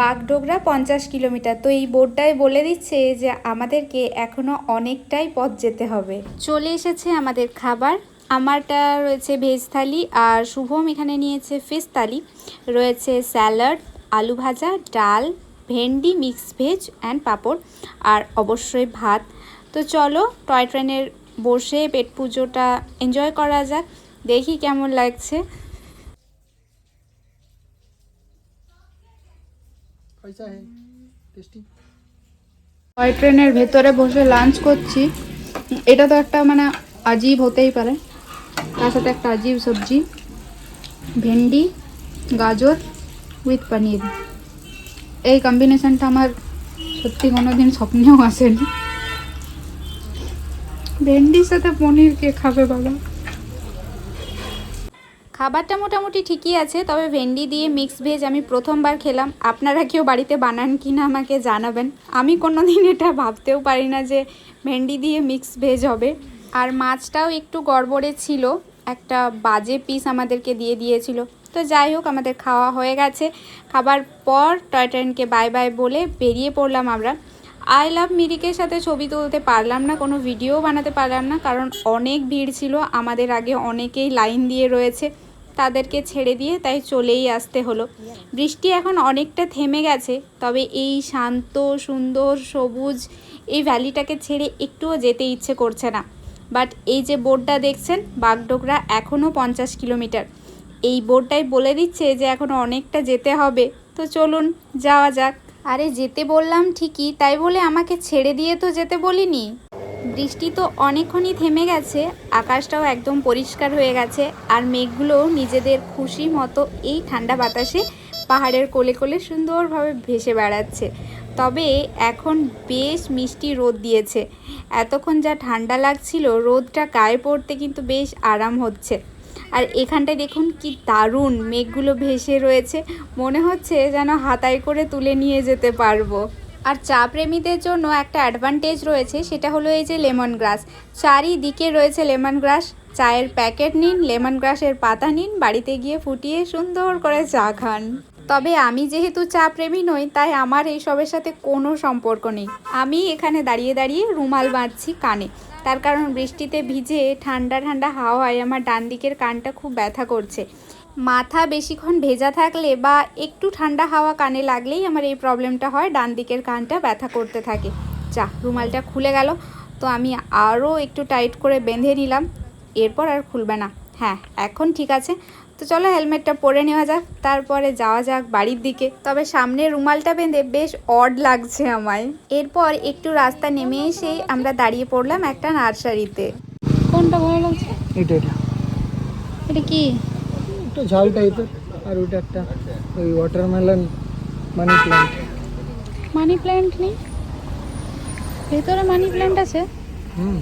বাগডোগরা পঞ্চাশ কিলোমিটার। তো এই বোর্ডটাই বলে দিচ্ছে যে আমাদেরকে এখনও অনেকটাই পথ যেতে হবে। চলে এসেছে আমাদের খাবার। আমারটা রয়েছে ভেজ থালি আর শুভম এখানে নিয়েছে ফিশ থালি। রয়েছে স্যালাড, আলু ভাজা, ডাল, ভেন্ডি মিক্স ভেজ অ্যান্ড পাঁপড় আর অবশ্যই ভাত। তো চলো টয় ট্রেনের বসে পেট পুজোটা এনজয় করা যাক। দেখি কেমন লাগছে। कैसा है टेस्टी টয় ট্রেনের ভেতরে বসে লাঞ্চ করছি এটা তো একটা মানে আজীব হতেই পারে তার সাথে একটা আজীব সবজি ভেন্ডি গাজর উইথ পনির এই কম্বিনেশনটা আমার সত্যি কোনো দিন স্বপ্নেও আসেনি ভেন্ডির সাথে পনির কে খাবে বাবা খাবারটা মোটামুটি ঠিকই আছে, তবে ভেন্ডি দিয়ে মিক্স ভেজ আমি প্রথমবার খেলাম। আপনারা কেউ বাড়িতে বানান কি না আমাকে জানাবেন। আমি কোনো দিন এটা ভাবতেও পারি না যে ভেন্ডি দিয়ে মিক্স ভেজ হবে। আর মাছটাও একটু গড়বড়ে ছিল। একটা বাজে পিস আমাদেরকে দিয়ে দিয়েছিল। তো যাই হোক, আমাদের খাওয়া হয়ে গেছে। খাবার পর টয় ট্রেনকে বাই বাই বলে বেরিয়ে পড়লাম আমরা। আই লাভ মিরিকের সাথে ছবি তুলতে পারলাম না, কোনো ভিডিও বানাতে পারলাম না, কারণ অনেক ভিড় ছিল। আমাদের আগে অনেকেই লাইন দিয়ে রয়েছে। তাদেরকে ছেড়ে দিয়ে তাই চলেই আসতে হলো। বৃষ্টি এখন অনেকটা থেমে গেছে, তবে এই শান্ত, সুন্দর, সবুজ এই ভ্যালিটাকে ছেড়ে একটুও যেতে ইচ্ছে করছে না। বাট এই যে বোর্ডটা দেখছেন, বাগডোগরা এখনও পঞ্চাশ কিলোমিটার। এই বোর্ডটাই বলে দিচ্ছে যে এখনও অনেকটা যেতে হবে। তো চলুন, যাওয়া যাক। আরে যেতে বললাম ঠিকই, তাই বলে আমাকে ছেড়ে দিয়ে তো যেতে বলিনি। বৃষ্টি তো অনেকক্ষণই থেমে গেছে, আকাশটাও একদম পরিষ্কার হয়ে গেছে, আর মেঘগুলোও নিজেদের খুশি মতো এই ঠান্ডা বাতাসে পাহাড়ের কোলে কোলে সুন্দরভাবে ভেসে বেড়াচ্ছে। তবে এখন বেশ মিষ্টি রোদ দিয়েছে। এতক্ষণ যা ঠান্ডা লাগছিল, রোদটা গায়ে পড়তে কিন্তু বেশ আরাম হচ্ছে। আর এখানটায় দেখুন কি দারুণ মেঘগুলো ভেসে রয়েছে, মনে হচ্ছে যেন হাতায় করে তুলে নিয়ে যেতে পারব। আর চা প্রেমীদের জন্য একটা অ্যাডভান্টেজ রয়েছে, সেটা হলো এই যে লেমন গ্রাস চারিদিকে রয়েছে লেমন গ্রাস চায়ের প্যাকেট নিন লেমন গ্রাসের পাতা নিন, বাড়িতে গিয়ে ফুটিয়ে সুন্দর করে চা খান। তবে আমি যেহেতু চা প্রেমী নই, তাই আমার এইসবের সাথে কোনো সম্পর্ক নেই। আমি এখানে দাঁড়িয়ে দাঁড়িয়ে রুমাল বাঁধছি কানে। তার কারণ বৃষ্টিতে ভিজে ঠান্ডা ঠান্ডা হাওয়ায় আমার ডান দিকের কানটা খুব ব্যথা করছে। মাথা বেশিক্ষণ ভেজা থাকলে বা একটু ঠান্ডা হাওয়া কানে লাগলেই আমার এই প্রবলেমটা হয় ডান দিকের কানটা ব্যথা করতে থাকে। যা রুমালটা খুলে গেল তো আমি আরও একটু টাইট করে বেঁধে নিলাম। এরপর আর খুলবে না। হ্যাঁ এখন ঠিক আছে। তো চলো হেলমেটটা পরে নেওয়া যাক তারপরে যাওয়া যাক বাড়ির দিকে। তবে সামনে রুমালটা বেঁধে বেশ অড লাগছে আমায়। এরপর একটু রাস্তা নেমে এসেই আমরা দাঁড়িয়ে পড়লাম একটা নার্সারিতে। কোনটা ভালো লাগছে? এটা কি? একটা ঝাল টাইপের আর ওটা একটা ওই watermelon money plant money plant নেই? ভেতরে মানি প্ল্যান্ট আছে? হুম।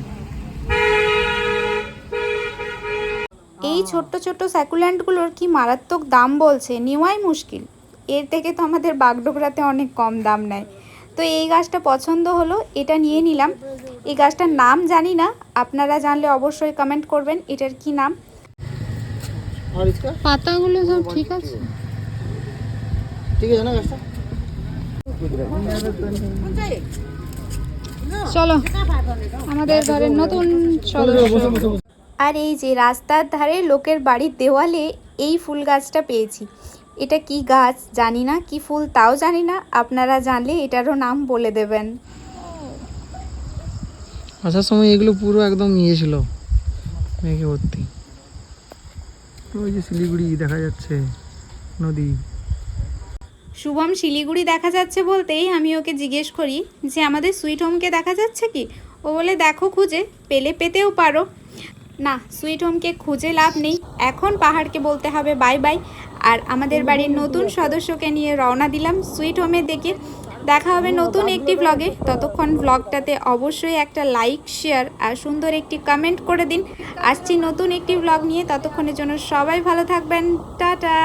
এই ছোট্ট ছোট্ট স্যাকুল্যান্টগুলোর কি মারাত্মক দাম বলছে? নেওয়াই মুশকিল। এর থেকে তো আমাদের বাগডোগরাতে অনেক কম দাম নেয়। তো এই গাছটা পছন্দ হলো এটা নিয়ে নিলাম। এই গাছটার নাম জানি না আপনারা জানলে অবশ্যই কমেন্ট করবেন এটার কি নাম? और इसका पाता गुलो ঠিক আছে চলো আমাদের ঘরের নতুন আর এই যে রাস্তার ধারে লোকের বাড়ির দেওয়ালে এই ফুল গাছটা পেয়েছি। এটা কি গাছ জানি না কি ফুল তাও জানি না। আপনারা জানলে এটারও নাম বলে দেবেন। আসার সময় এগুলো পুরো একদম ইয়ে মেঘে ভর্তি। ওই যে শিলিগুড়ি দেখা যাচ্ছে, নদী। শুভম, শিলিগুড়ি দেখা যাচ্ছে বলতেই আমি ওকে জিজ্ঞেস করি যে, আমাদের সুইট হোমকে দেখা যাচ্ছে কি? ও বলে, দেখো খুঁজে, পেলে পেতেও পারো। না, সুইট হোমকে খুঁজে লাভ নেই। এখন পাহাড়কে বলতে হবে বাই বাই। আর আমাদের বাড়ির নতুন সদস্যকে নিয়ে রওনা দিলাম সুইট হোমের দিকে। দেখা হবে নতুন একটি ব্লগে ততক্ষণ ব্লগটাতে অবশ্যই একটা লাইক শেয়ার আর সুন্দর একটি কমেন্ট করে দিন। আসছি নতুন একটি ব্লগ নিয়ে। ততক্ষণের জন্য সবাই ভালো থাকবেন। টাটা!